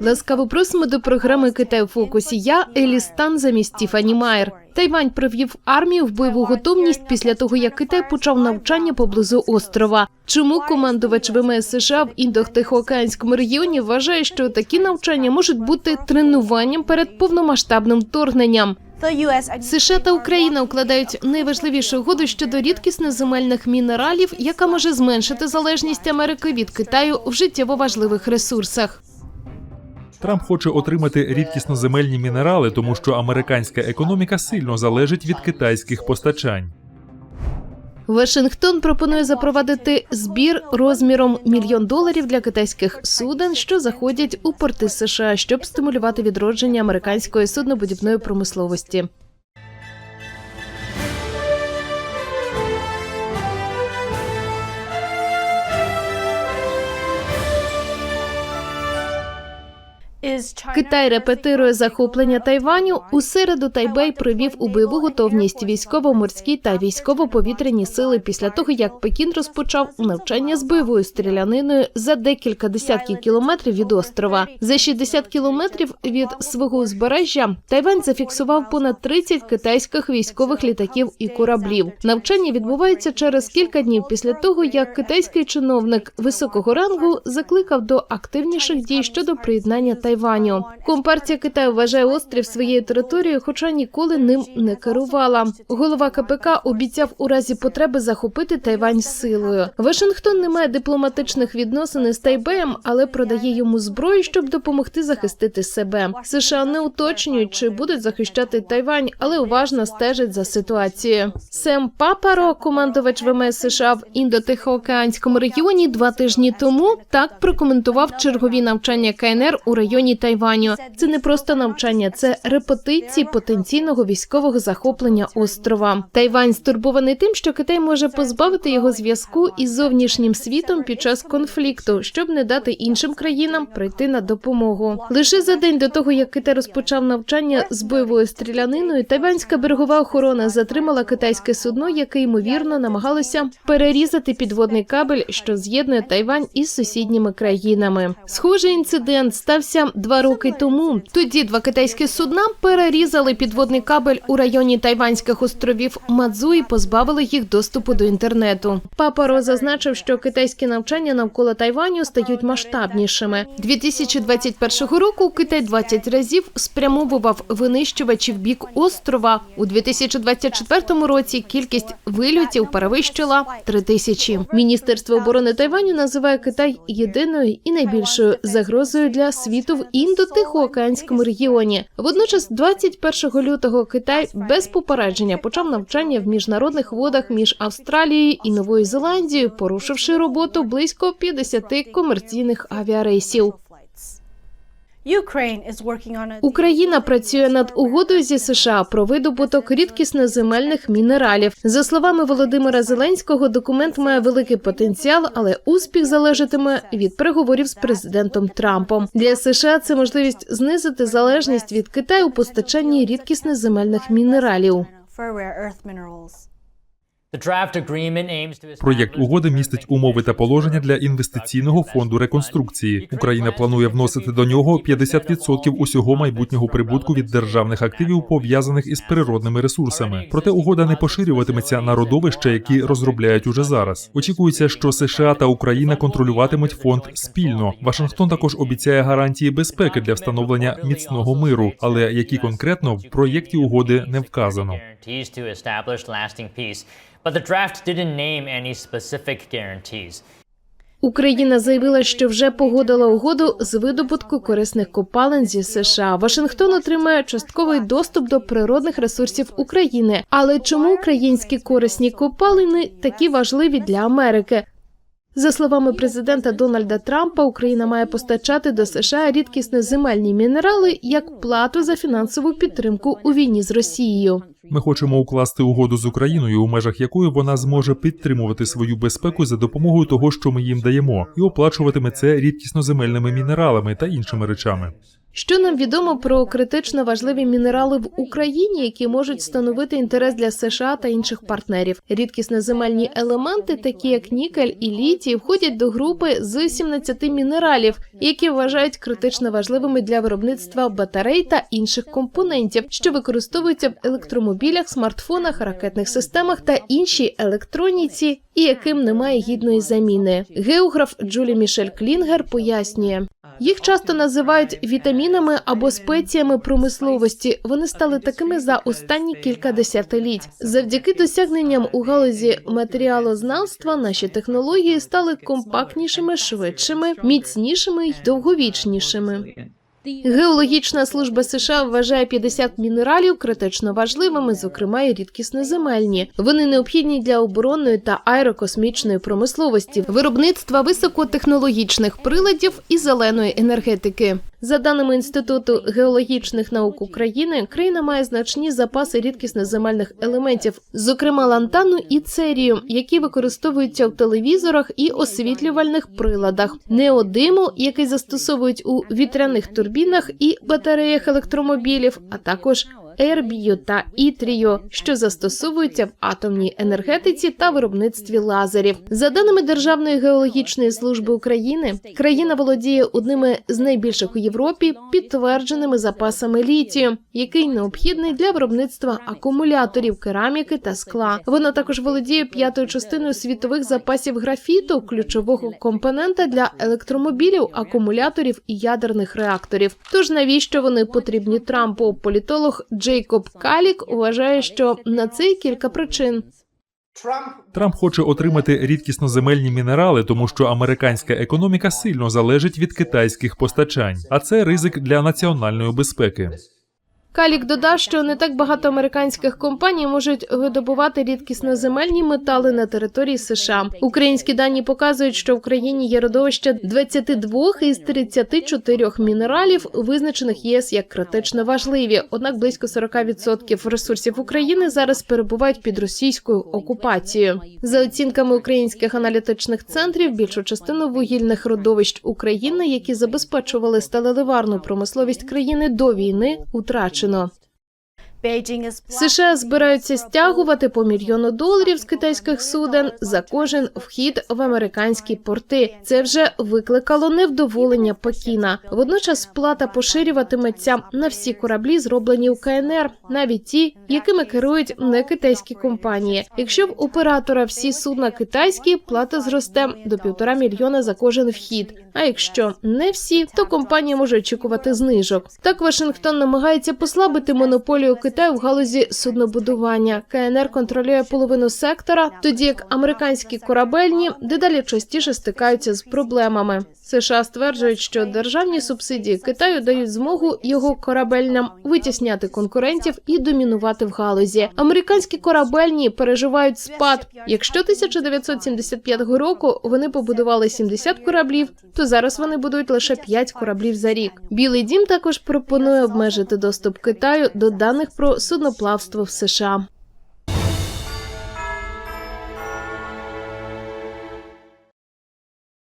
Ласкаво просимо до програми Китай у фокусі. Я Елістан замість Тіфані Майер. Тайвань привів армію в бойову готовність після того, як Китай почав навчання поблизу острова. Чому командувач ВМС США в індо-тихоокеанському регіоні вважає, що такі навчання можуть бути тренуванням перед повномасштабним вторгненням? США та Україна укладають найважливішу угоду щодо рідкісно земельних мінералів, яка може зменшити залежність Америки від Китаю в життєво важливих ресурсах. Трамп хоче отримати рідкісноземельні мінерали, тому що американська економіка сильно залежить від китайських постачань. Вашингтон пропонує запровадити збір розміром мільйон доларів для китайських суден, що заходять у порти США, щоб стимулювати відродження американської суднобудівної промисловості. Китай репетирує захоплення Тайваню. У середу Тайбей привів у бойову готовність військово-морські та військово-повітряні сили після того, як Пекін розпочав навчання з бойовою стріляниною за декілька десятків кілометрів від острова. За 60 кілометрів від свого узбережжя Тайвань зафіксував понад 30 китайських військових літаків і кораблів. Навчання відбувається через кілька днів після того, як китайський чиновник високого рангу закликав до активніших дій щодо приєднання Тайваню. Компартія Китаю вважає острів своєю територією, хоча ніколи ним не керувала. Голова КПК обіцяв у разі потреби захопити Тайвань силою. Вашингтон не має дипломатичних відносин із Тайбеєм, але продає йому зброю, щоб допомогти захистити себе. США не уточнюють, чи будуть захищати Тайвань, але уважно стежать за ситуацією. Сем Папаро, командувач ВМС США в індотихоокеанському регіоні, два тижні тому так прокоментував чергові навчання КНР у районі Тайваню. Це не просто навчання, це репетиції потенційного військового захоплення острова. Тайвань стурбований тим, що Китай може позбавити його зв'язку із зовнішнім світом під час конфлікту, щоб не дати іншим країнам прийти на допомогу. Лише за день до того, як Китай розпочав навчання з бойовою стріляниною, тайванська берегова охорона затримала китайське судно, яке ймовірно намагалося перерізати підводний кабель, що з'єднує Тайвань із сусідніми країнами. Схожий інцидент стався два роки тому. Тоді два китайські судна перерізали підводний кабель у районі Тайванських островів Мадзу і позбавили їх доступу до інтернету. Папаро зазначив, що китайські навчання навколо Тайваню стають масштабнішими. 2021 року Китай 20 разів спрямовував винищувачі в бік острова. У 2024 році кількість вильотів перевищила 3 тисячі. Міністерство оборони Тайваню називає Китай єдиною і найбільшою загрозою для світу в індо-тихоокеанському регіоні. Водночас, 21 лютого Китай без попередження почав навчання в міжнародних водах між Австралією і Новою Зеландією, порушивши роботу близько 50 комерційних авіарейсів. Україна працює над угодою зі США про видобуток рідкісноземельних мінералів. За словами Володимира Зеленського, документ має великий потенціал, але успіх залежатиме від переговорів з президентом Трампом. Для США це можливість знизити залежність від Китаю у постачанні рідкісноземельних мінералів. Проєкт угоди містить умови та положення для інвестиційного фонду реконструкції. Україна планує вносити до нього 50% усього майбутнього прибутку від державних активів, пов'язаних із природними ресурсами. Проте угода не поширюватиметься на родовища, які розробляють уже зараз. Очікується, що США та Україна контролюватимуть фонд спільно. Вашингтон також обіцяє гарантії безпеки для встановлення міцного миру, але які конкретно в проєкті угоди не вказано. But the draft didn't name any specific guarantees. Україна заявила, що вже погодила угоду з видобутку корисних копалин зі США. Вашингтон отримає частковий доступ до природних ресурсів України. Але чому українські корисні копалини такі важливі для Америки? За словами президента Дональда Трампа, Україна має постачати до США рідкісні земельні мінерали як плату за фінансову підтримку у війні з Росією. Ми хочемо укласти угоду з Україною, у межах якої вона зможе підтримувати свою безпеку за допомогою того, що ми їм даємо, і оплачуватиме це рідкісноземельними мінералами та іншими речами. Що нам відомо про критично важливі мінерали в Україні, які можуть становити інтерес для США та інших партнерів? Рідкісно земельні елементи, такі як нікель і літій, входять до групи з 17 мінералів, які вважають критично важливими для виробництва батарей та інших компонентів, що використовуються в електромобілях, смартфонах, ракетних системах та іншій електроніці, і яким немає гідної заміни. Географ Джулі Мішель Клінгер пояснює. Їх часто називають вітамінами або спеціями промисловості. Вони стали такими за останні кілька десятиліть. Завдяки досягненням у галузі матеріалознавства наші технології стали компактнішими, швидшими, міцнішими й довговічнішими. Геологічна служба США вважає 50 мінералів критично важливими, зокрема і рідкісноземельні. Вони необхідні для оборонної та аерокосмічної промисловості, виробництва високотехнологічних приладів і зеленої енергетики. За даними Інституту геологічних наук України, країна має значні запаси рідкісноземельних елементів, зокрема лантану і церію, які використовуються в телевізорах і освітлювальних приладах, неодиму, який застосовують у вітряних турбінах і батареях електромобілів, а також ербію та ітрію, що застосовуються в атомній енергетиці та виробництві лазерів. За даними Державної геологічної служби України, країна володіє одними з найбільших у Європі підтвердженими запасами літію, який необхідний для виробництва акумуляторів, кераміки та скла. Вона також володіє п'ятою частиною світових запасів графіту, ключового компонента для електромобілів, акумуляторів і ядерних реакторів. Тож навіщо вони потрібні Трампу? Політолог Джейкоб Калік вважає, що на це кілька причин. Трамп хоче отримати рідкісноземельні мінерали, тому що американська економіка сильно залежить від китайських постачань, а це ризик для національної безпеки. Калік додав, що не так багато американських компаній можуть видобувати рідкісноземельні метали на території США. Українські дані показують, що в країні є родовище 22 із 34 мінералів, визначених ЄС як критично важливі. Однак близько 40% ресурсів України зараз перебувають під російською окупацією. За оцінками українських аналітичних центрів, більшу частину вугільних родовищ України, які забезпечували сталеливарну промисловість країни до війни, утрачено. завершено. США збираються стягувати по мільйону доларів з китайських суден за кожен вхід в американські порти. Це вже викликало невдоволення Пекіна. Водночас сплата поширюватиметься на всі кораблі, зроблені у КНР, навіть ті, якими керують не китайські компанії. Якщо в оператора всі судна китайські, плата зросте до півтора мільйона за кожен вхід. А якщо не всі, то компанія може очікувати знижок. Так Вашингтон намагається послабити монополію Китаю в галузі суднобудування. КНР контролює половину сектора, тоді як американські корабельні дедалі частіше стикаються з проблемами. США стверджують, що державні субсидії Китаю дають змогу його корабельням витісняти конкурентів і домінувати в галузі. Американські корабельні переживають спад. Якщо 1975 року вони побудували 70 кораблів, то зараз вони будують лише 5 кораблів за рік. Білий дім також пропонує обмежити доступ Китаю до даних про судноплавство в США.